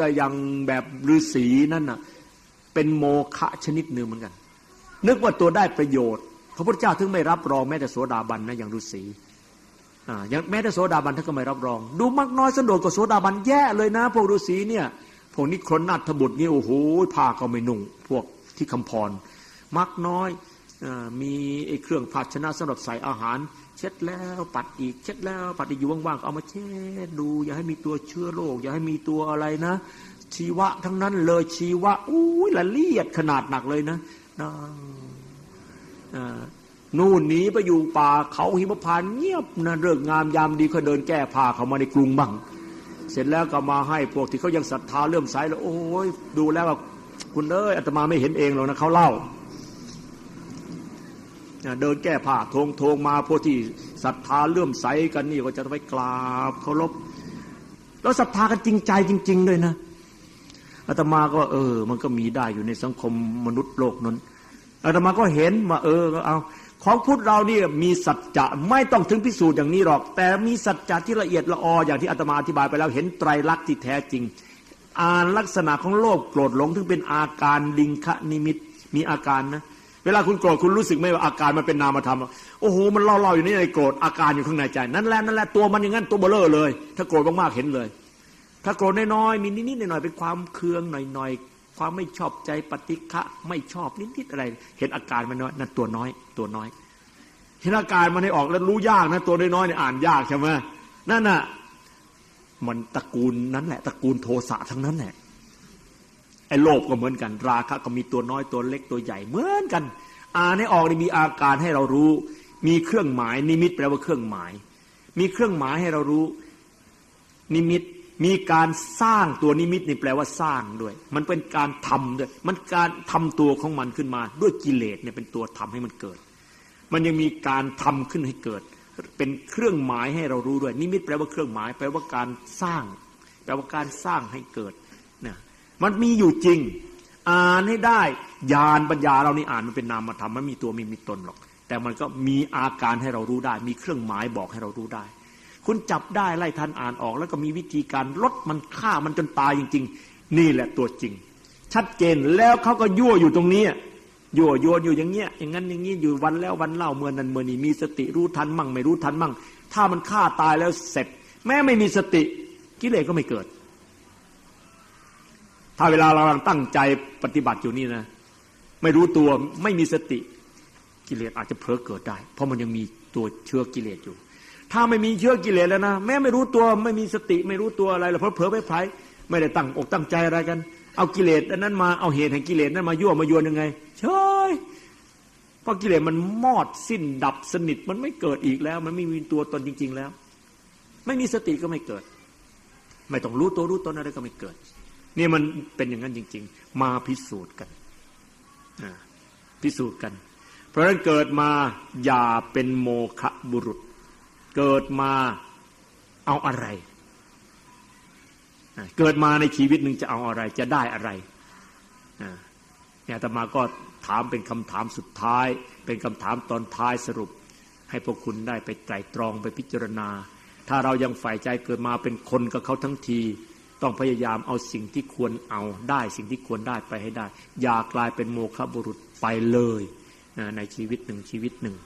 ก็ยังแบบฤาษีนั่นน่ะเป็นโมฆะชนิดหนึ่งเหมือนกัน นึกว่าตัวได้ประโยชน์ พระพุทธเจ้าถึงไม่รับรองแม้แต่โสดาบันนะอย่างฤาษีอ่าอย่างแม้แต่โสดาบันท่านก็ไม่รับรอง ดูมักน้อยสันโดษกับโสดาบันแย่เลยนะ พวกฤาษีเนี่ยพวกนิครนนาถบุตรนี่โอ้โหผ้าก็ไม่นุ่ง พวกที่คำพรมักน้อย มีไอ้เครื่องภาชนะสำหรับใส่อาหาร เช็ดแล้วปัดอีก เช็ดแล้วปัดอีกอยู่ว่างๆเอามาเช็ดดู อย่าให้มีตัวเชื้อโรคอย่าให้มีตัวอะไรนะ ชีวะทั้งนั้นเลยชีวะอุ้ยละเลียดขนาดหนักเลยนะนนู่นหนีไปอยู่ป่าเขาหิมพานเงียบนะเริกงามยามดีก็เดินแก้ผ้าเขามาในกรุงบ้างเสร็จแล้วก็มาให้พวกที่เขายังศรัทธาเลื่อมใสแล้วโอ้ยดูแล้วคุณเอ้ยอาตมาไม่เห็นเองหรอกนะเขาเล่า เดินแก้ผ้าทงทงมาพวกที่ศรัทธาเลื่อมใสกันนี่ก็จะไปกราบเคารพแล้วศรัทธากันจริงใจจริงๆเลยนะอาตมาก็เออ มันก็มีได้อยู่ในสังคมมนุษย์โลกนั้นอาตมาก็เห็นมาเออเอาของพุทธเรานี่มีสัจจะไม่ต้องถึงพิสูจน์อย่างนี้หรอก แต่มีสัจจะที่ละเอียดละอออย่างที่อาตมาอธิบายไปแล้วเห็นไตรลักษณ์ที่แท้จริง อ่านลักษณะของโลภโกรธหลงถึงเป็นอาการลิงคะนิมิตมีอาการนะ เวลาคุณโกรธคุณรู้สึกไหมว่าอาการมันเป็นนามธรรมโอ้โหมันเล่าๆอยู่นี่ในโกรธอาการอยู่ข้างในใจ นั่นแหละนั่นแหละตัวมันอย่างนั้นตัวเบลอเลย ถ้าโกรธมากๆเห็นเลย ถ้าโกรธน้อยๆมีนิดๆหน่อยๆเป็นความเคืองหน่อยๆความไม่ชอบใจปฏิฆะไม่ชอบนิดๆอะไร เห็นอาการมันน้อยนั่นตัวน้อย ตัวน้อยเห็นอาการมันให้ออกแล้วรู้ยากนะตัวน้อยๆเนี่ยอ่านยากใช่ไหมนั่นน่ะมันตระกูลนั้นแหละตระกูลโทสะทั้งนั้นแหละ ไอ้โลภก็เหมือนกัน ราคะก็มีตัวน้อยตัวเล็กตัวใหญ่เหมือนกัน อ่านให้ออกนี่มีอาการให้เรารู้ มีเครื่องหมาย นิมิตแปลว่าเครื่องหมาย มีเครื่องหมายให้เรารู้ นิมิตมีการสร้างตัวนิมิตนี่แปลว่าสร้างด้วย มันเป็นการทำด้วย มันการทำตัวของมันขึ้นมา ด้วยกิเลสเนี่ยเป็นตัวทำให้มันเกิด มันยังมีการทำขึ้นให้เกิด เป็นเครื่องหมายให้เรารู้ด้วย นิมิตแปลว่าเครื่องหมาย แปลว่าการสร้าง แปลว่าการสร้างให้เกิดนะ มันมีอยู่จริง อ่านให้ได้ญาณปัญญาเรานี่อ่านมันเป็นนามธรรมมันมีตัวมีมีตนหรอก แต่มันก็มีอาการให้เรารู้ได้ มีเครื่องหมายบอกให้เรารู้ได้ คุณจับได้ไล่ทันอ่านออก แล้วก็มีวิธีการลดมันฆ่ามันจนตายจริง ๆ นี่แหละตัวจริง ชัดเจนแล้วเขาก็ยั่วอยู่ตรงนี้ยั่วโยนอยู่อย่างเงี้ยอย่างนั้นอย่างนี้อยู่วันแล้ววันเล่าเมื่อนั้นเมื่อนี้มีสติรู้ทันมั่ง ไม่รู้ทันมั่ง ถ้ามันฆ่าตายแล้วเสร็จ แม้ไม่มีสติกิเลสก็ไม่เกิด ถ้าเวลาเราตั้งใจปฏิบัติอยู่นี่นะ ไม่รู้ตัวไม่มีสติกิเลสอาจจะเผลอเกิดได้ เพราะมันยังมีตัวเชื้อกิเลสอยู่ ถ้าไม่มีเชื้อกิเลสแล้วนะแม้ไม่รู้ตัวไม่มีสติไม่รู้ตัวอะไรหรอเพราะเผลอไปไผลไม่ได้ตั้งอกตั้งใจอะไรกัน เอากิเลสอันนั้นมาเอาเหตุแห่งกิเลสนั้นมายั่วมายวนยังไงเฉยเพราะกิเลสมันมอดสิ้นดับสนิทมันไม่เกิดอีกแล้ว มันไม่มีตัวตนจริง ๆ แล้ว ไม่มีสติก็ไม่เกิด ไม่ต้องรู้ตัวรู้ตนอะไรก็ไม่เกิด นี่มันเป็นอย่างนั้นจริง ๆ มาพิสูจน์กันพิสูจน์กัน เพราะฉะนั้นเกิดมาอย่าเป็นโมฆะบุรุษ เกิดมาเอาอะไร เกิดมาในชีวิตหนึ่งจะเอาอะไรจะได้อะไรเนี่ยตมาก็ถามเป็นคำถามสุดท้าย เป็นคำถามตอนท้ายสรุป ให้พวกคุณได้ไปไตรตรองไปพิจารณา ถ้าเรายังฝ่ายใจเกิดมาเป็นคนกับเขาทั้งที ต้องพยายามเอาสิ่งที่ควรเอาได้สิ่งที่ควรได้ไปให้ได้ อย่ากลายเป็นโมฆะบุรุษไปเลยในชีวิตหนึ่งชีวิตหนึ่ง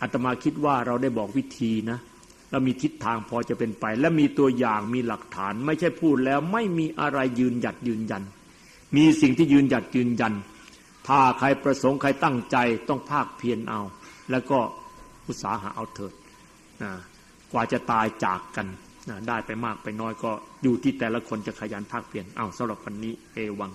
อาตมาคิดว่าเราได้บอกวิธีนะเรามีทิศทางพอจะเป็นไป และมีตัวอย่างมีหลักฐาน ไม่ใช่พูดแล้วไม่มีอะไรยืนหยัดยืนยัน มีสิ่งที่ยืนหยัดยืนยัน ถ้าใครประสงค์ใครตั้งใจต้องภาคเพียรเอา แล้วก็อุตสาหะเอาเถิดกว่าจะตายจากกัน ได้ไปมากไปน้อยก็อยู่ที่แต่ละคนจะขยันภาคเปลี่ยนเอาสำหรับวันนี้เอวัง